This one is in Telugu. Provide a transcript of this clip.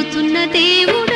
పలుకుతున్న దేవుడు.